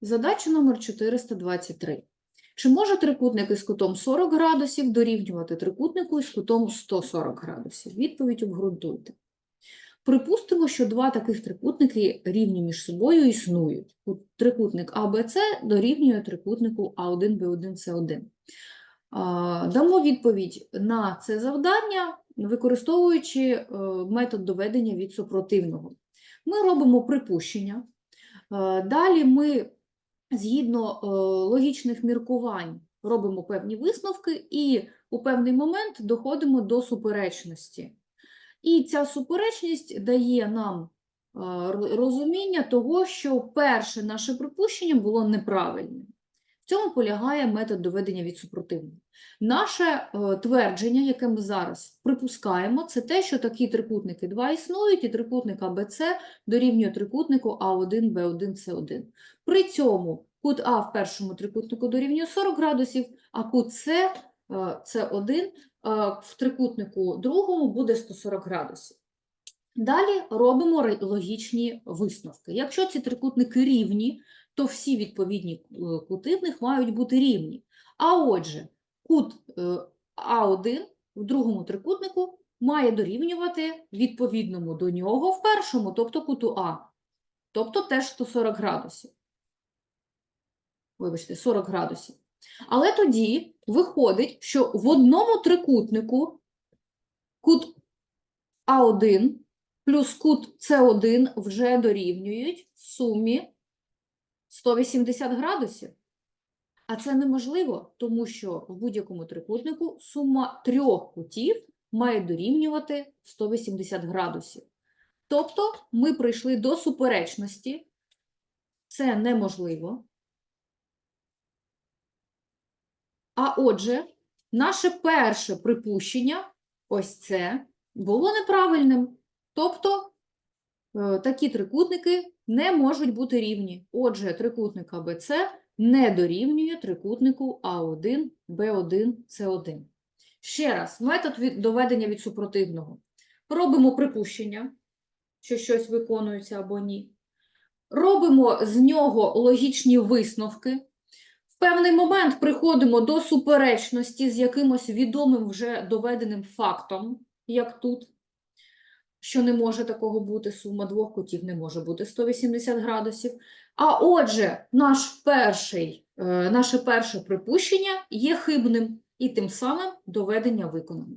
Задача номер 423. Чи може трикутник із кутом 40 градусів дорівнювати трикутнику із кутом 140 градусів? Відповідь обґрунтуйте. Припустимо, що два таких трикутники рівні між собою існують. Трикутник АБЦ дорівнює трикутнику А1, Б1, С1. Дамо відповідь на це завдання, використовуючи е, метод доведення від супротивного. Ми робимо припущення. Е, Далі ми, згідно е, логічних міркувань, робимо певні висновки і у певний момент доходимо до суперечності. І ця суперечність дає нам е, розуміння того, що перше наше припущення було неправильним. В цьому полягає метод доведення від супротивного. Наше е, твердження, яке ми зараз припускаємо, це те, що такі трикутники два існують, і трикутник АБЦ дорівнює трикутнику А1, Б1, С1. При цьому кут А в першому трикутнику дорівнює 40 градусів, а кут С, е, С1 е, в трикутнику другому буде 140 градусів. Далі робимо логічні висновки. Якщо ці трикутники рівні, то всі відповідні е, кути в них мають бути рівні. А отже, кут е, А1 в другому трикутнику має дорівнювати відповідному до нього в першому, тобто куту А, тобто теж 140 градусів. Вибачте, 40 градусів. Але тоді виходить, що в одному трикутнику кут А1 плюс кут С1 вже дорівнюють в сумі 180 градусів. А це неможливо, тому що в будь-якому трикутнику сума трьох кутів має дорівнювати 180 градусів. Тобто ми прийшли до суперечності. Це неможливо. А отже, наше перше припущення, ось це, було неправильним. Тобто е, такі трикутники не можуть бути рівні. Отже, трикутник АБЦ не дорівнює трикутнику А1, Б1, С1. Ще раз, метод доведення від супротивного. Робимо припущення, що щось виконується або ні. Робимо з нього логічні висновки. В певний момент приходимо до суперечності з якимось відомим вже доведеним фактом, як тут, що не може такого бути, сума двох кутів не може бути 180 градусів. А отже, наш перший, е, наше перше припущення є хибним, і тим самим доведення виконано.